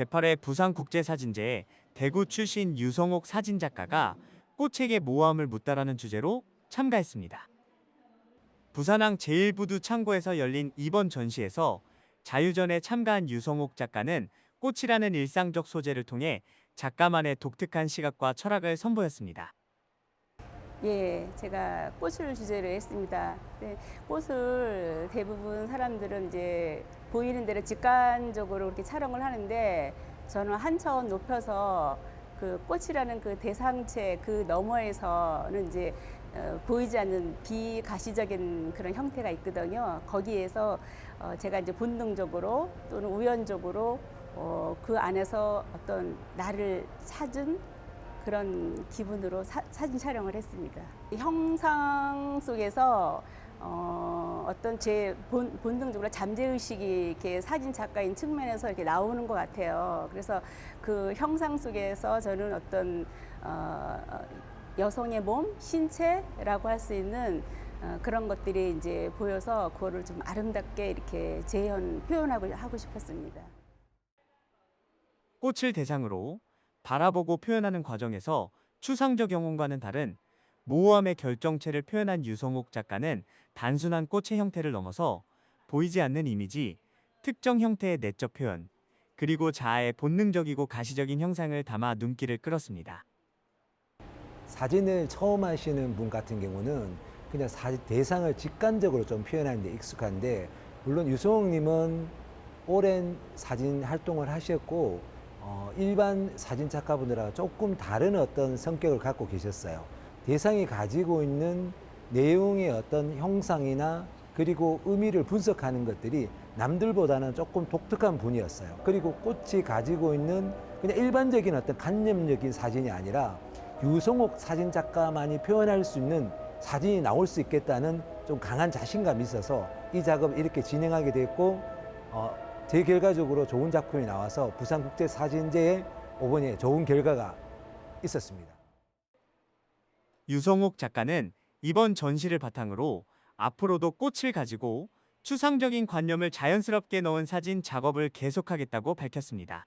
제8회 부산국제사진제에 대구 출신 유성옥 사진작가가 꽃에게 모함을 묻다라는 주제로 참가했습니다. 부산항 제1부두 창고에서 열린 이번 전시에서 자유전에 참가한 유성옥 작가는 꽃이라는 일상적 소재를 통해 작가만의 독특한 시각과 철학을 선보였습니다. 예, 제가 꽃을 주제로 했습니다. 네, 꽃을 대부분 사람들은 이제 보이는 대로 직관적으로 이렇게 촬영을 하는데 저는 한 차원 높여서 그 꽃이라는 그 대상체 그 너머에서는 이제 어, 보이지 않는 비가시적인 그런 형태가 있거든요. 거기에서 어, 제가 이제 본능적으로 또는 우연적으로 어, 그 안에서 어떤 나를 찾은 그런 기분으로 사, 진 촬영을 했습니다. 형상 속에서 어, 어떤 제 본, 본능적으로 잠재의식이 이렇게 사진 작가인 측면에서 이렇게 나오는 것 같아요. 그래서 그 형상 속에서 저는 어떤 어, 여성의 몸, 신체라고 할 수 있는 어, 그런 것들이 이제 보여서 그거를 좀 아름답게 이렇게 재현 표현하고 하고 싶었습니다. 꽃을 대상으로 바라보고 표현하는 과정에서 추상적 영혼과는 다른 모호함의 결정체를 표현한 유성옥 작가는 단순한 꽃의 형태를 넘어서 보이지 않는 이미지, 특정 형태의 내적 표현, 그리고 자아의 본능적이고 가시적인 형상을 담아 눈길을 끌었습니다. 사진을 처음 하시는 분 같은 경우는 그냥 사 대상을 직관적으로 좀 표현하는 데 익숙한데 물론 유성욱님은 오랜 사진 활동을 하셨고 어, 일반 사진 작가분들하고 조금 다른 어떤 성격을 갖고 계셨어요. 대상이 가지고 있는 내용의 어떤 형상이나 그리고 의미를 분석하는 것들이 남들보다는 조금 독특한 분이었어요. 그리고 꽃이 가지고 있는 그냥 일반적인 어떤 간접적인 사진이 아니라 유성옥 사진 작가만이 표현할 수 있는 사진이 나올 수 있겠다는 좀 강한 자신감이 있어서 이 작업을 이렇게 진행하게 됐고 어, 제 결과적으로 좋은 작품이 나와서 부산국제사진제에 이번에 좋은 결과가 있었습니다. 유성옥 작가는 이번 전시를 바탕으로 앞으로도 꽃을 가지고 추상적인 관념을 자연스럽게 넣은 사진 작업을 계속하겠다고 밝혔습니다.